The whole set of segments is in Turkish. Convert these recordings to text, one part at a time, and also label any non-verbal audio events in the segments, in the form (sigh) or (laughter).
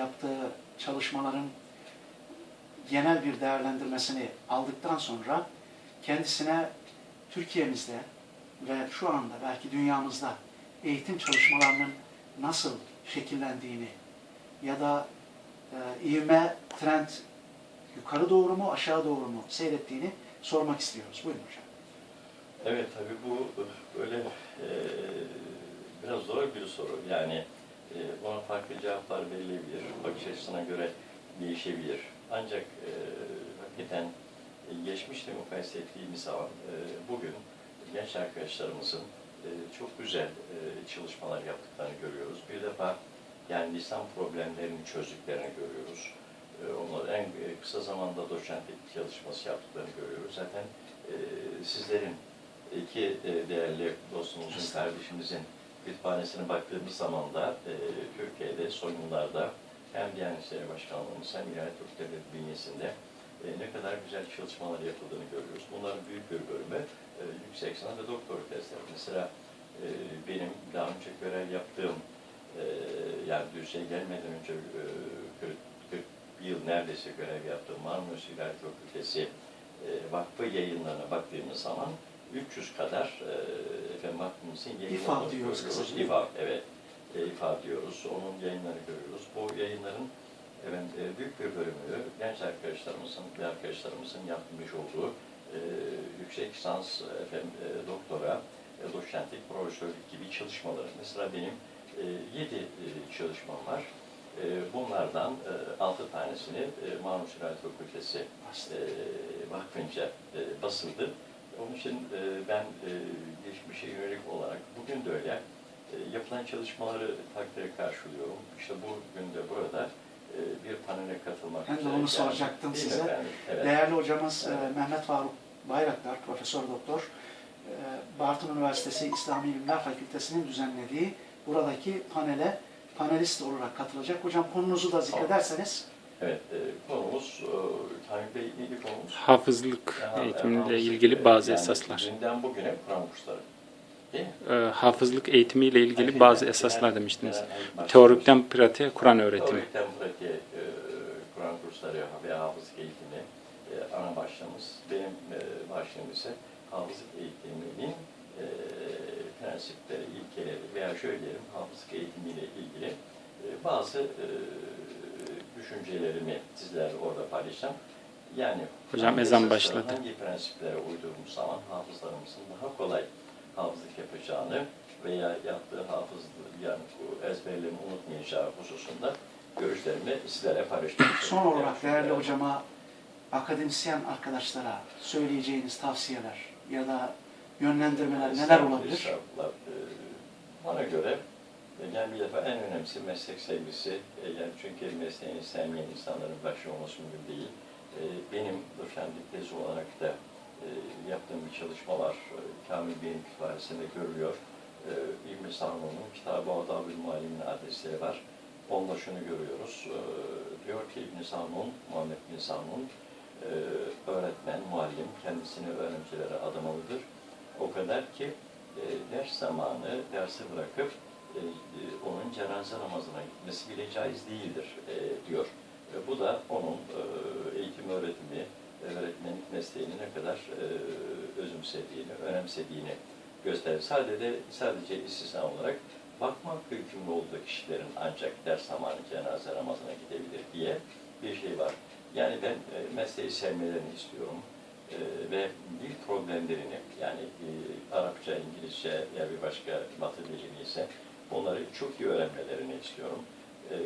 yaptığı çalışmaların genel bir değerlendirmesini aldıktan sonra kendisine Türkiye'mizde ve şu anda belki dünyamızda eğitim çalışmalarının nasıl şekillendiğini ya da e, ivme, trend yukarı doğru mu aşağı doğru mu seyrettiğini sormak istiyoruz. Buyurun hocam. Evet tabii bu böyle e, biraz zor bir soru. Yani e, ona farklı cevaplar verilebilir. Bakış açısına göre değişebilir. Ancak e, hakikaten e, geçmişle mukayese ettiğimiz zaman e, bugün genç arkadaşlarımızın e, çok güzel e, çalışmalar yaptıklarını görüyoruz. Bir defa yani lisan problemlerini çözdüklerini görüyoruz. E, onlar en e, kısa zamanda doçentlik çalışması yaptıklarını görüyoruz. Zaten e, sizlerin iki e, değerli dostumuzun, kardeşimizin kütüphanesine baktığımız zaman da e, Türkiye'de son yıllarda hem Diyanet İşleri Başkanlığımız hem İlahiyat Fakülteleri bünyesinde e, ne kadar güzel çalışmalar yapıldığını görüyoruz. Bunların büyük bir bölümü e, yüksek lisans ve doktor tezleri. Mesela e, benim daha önce görev yaptığım e, yani Düzce'ye gelmeden önce e, 40, 40 yıl neredeyse görev yaptığım Marmaris İlahiyat Fakültesi e, vakfı yayınlarına baktığımız zaman 300 kadar e, efendim vakfımızın İFA yayınlarını diyoruz görüyoruz. kısaca. İFA, evet. E, İFA diyoruz. Onun yayınlarını görüyoruz. Bu yayınların efendim, e, büyük bir bölümü genç arkadaşlarımızın ve arkadaşlarımızın yapmış olduğu e, yüksek lisans, efendim, e, doktora, e, doçentlik, profesörlük gibi çalışmaları. Mesela benim e, 7 e, çalışmam var. E, bunlardan e, 6 tanesini e, Marmara İlahiyat Fakültesi e, vakfınca e, basıldı. Onun için e, ben e, geçmişe yönelik olarak bugün de öyle e, yapılan çalışmaları takdire karşılıyorum. İşte bugün de burada e, bir panele katılmak Ben de üzere onu soracaktım Değil size. efendim? Evet. Değerli hocamız e, Evet. Mehmet Faruk Bayraktar, Profesör Doktor, e, Bartın Üniversitesi İslami İlimler Fakültesi'nin düzenlediği buradaki panele panelist olarak katılacak. Hocam konunuzu da zikrederseniz. Evet, e, konumuz, e, Bey neydi konumuz? Hafızlık Yani, eğitimiyle hafızlık, ilgili bazı yani esaslar. Dünden bugüne Kur'an kursları. Değil mi? Ee, hafızlık eğitimiyle ilgili Genel- bazı genel- esaslar demiştiniz. genel başlamış. Teorikten pratiğe Kur'an öğretimi. Teorikten pratiğe e, Kur'an kursları ve hafızlık eğitimi e, ana başlığımız. Benim e, başlığım ise hafızlık eğitiminin e, prensipleri, ilkeleri veya şöyle diyelim hafızlık eğitimiyle ilgili e, bazı e, düşüncelerimi sizlerle orada paylaşacağım. Yani Hocam, hangi ezan başladı. Hangi prensiplere uyduğumuz zaman hafızlarımızın daha kolay hafızlık yapacağını veya yaptığı hafızlığı yani bu ezberlemi unutmayacağı hususunda görüşlerimi sizlere paylaşmak (clears throat) Son olarak değerli hocama, akademisyen arkadaşlara söyleyeceğiniz tavsiyeler ya da yönlendirmeler neler olabilir? Ee, Bana göre yani bir defa en önemlisi meslek sevgisi. E, Yani çünkü mesleğini sevmeyen insanların başı olması mümkün değil. E, Benim doçentlik tezi olarak da e, yaptığım bir çalışma var. E, Kamil Bey'in kütüphanesinde görülüyor. İlmi Sarno'nun kitabı Adab-ül Muallim'in adresleri var. Onda şunu görüyoruz. Diyor ki İbn Sarnon, Muhammed bin Sarnon, e, öğretmen, muallim kendisini öğrencilere adamalıdır. O kadar ki ders zamanı dersi bırakıp e, onun cenaze namazına gitmesi bile caiz değildir e, diyor. E, bu da onun e, eğitim öğretimi, öğretmenlik mesleğini ne kadar e, özümsediğini, önemsediğini gösterir. Sadece sadece istisna olarak bakmak hükümlü olduğu kişilerin ancak ders zamanı cenaze namazına gidebilir diye bir şey var. Yani ben e, mesleği sevmelerini istiyorum e, ve dil problemlerini yani e, Arapça, İngilizce ya bir başka Batı dili ise onları çok iyi öğrenmelerini istiyorum. E,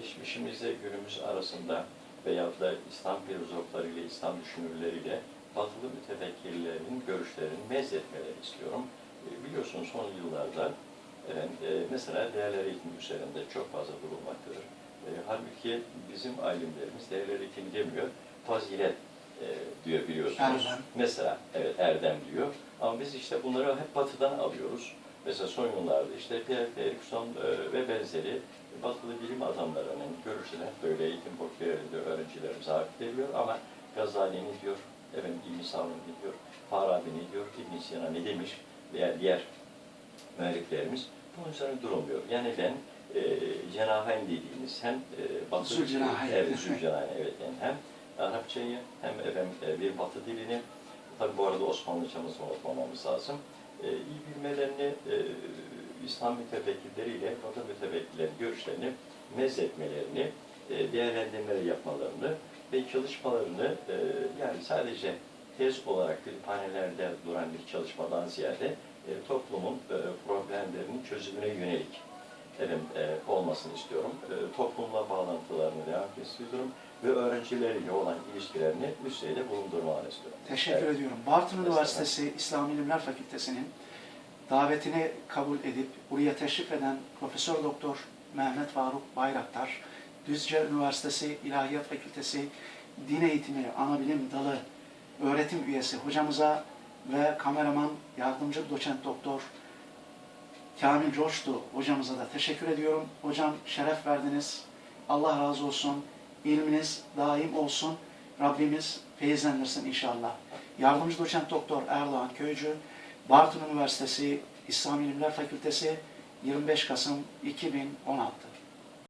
geçmişimizle günümüz arasında veyahut da İslam filozoflarıyla, İslam düşünürleriyle batılı mütefekkirlerin görüşlerini mezzetmelerini istiyorum. E, biliyorsunuz son yıllarda efendim, e, mesela değerler eğitimi üzerinde çok fazla durulmaktadır. E, halbuki bizim alimlerimiz değerler eğitimi demiyor, fazilet e, diyor biliyorsunuz. Erdem. Mesela evet erdem diyor. Ama biz işte bunları hep batıdan alıyoruz. Mesela son yıllarda işte Pierre Bergson e, ve benzeri batılı bilim adamlarının görüşüne böyle eğitim fakültelerinde öğrencilerimize hak veriliyor ama Gazali ne diyor, efendim İbn Savun ne diyor, Farabi ne diyor, İbn Sina ne demiş veya diğer müelliflerimiz bunun üzerine durulmuyor. Yani ben e, cenahen dediğimiz hem e, Batı, Zülcenahe. Evet, Zülcenahe, evet. Yani hem Arapçayı hem efendim, e, bir Batı dilini, tabi bu arada Osmanlıcamızı unutmamamız lazım. E, iyi bilmelerini, e, İslam mütefekkirleriyle Batı mütefekkirlerin görüşlerini mezzetmelerini, e, değerlendirmeleri yapmalarını ve çalışmalarını e, yani sadece tez olarak kütüphanelerde duran bir çalışmadan ziyade e, toplumun e, problemlerinin çözümüne yönelik efendim, olmasını istiyorum. Toplumla bağlantılarını devam istiyorum ve öğrencileriyle olan ilişkilerini üst düzeyde bulundurmalarını istiyorum. Teşekkür Evet. ediyorum. Bartın. Üniversitesi İslam İlimler Fakültesi'nin davetini kabul edip buraya teşrif eden Profesör Doktor Mehmet Faruk Bayraktar, Düzce Üniversitesi İlahiyat Fakültesi Din Eğitimi Anabilim Dalı öğretim üyesi hocamıza ve kameraman yardımcı doçent doktor Kamil Coştu hocamıza da teşekkür ediyorum. Hocam şeref verdiniz. Allah razı olsun. İlminiz daim olsun. Rabbimiz feyizlendirsin inşallah. Yardımcı doçent doktor Erdoğan Köycü, Bartın Üniversitesi İslam İlimler Fakültesi 25 Kasım 2016.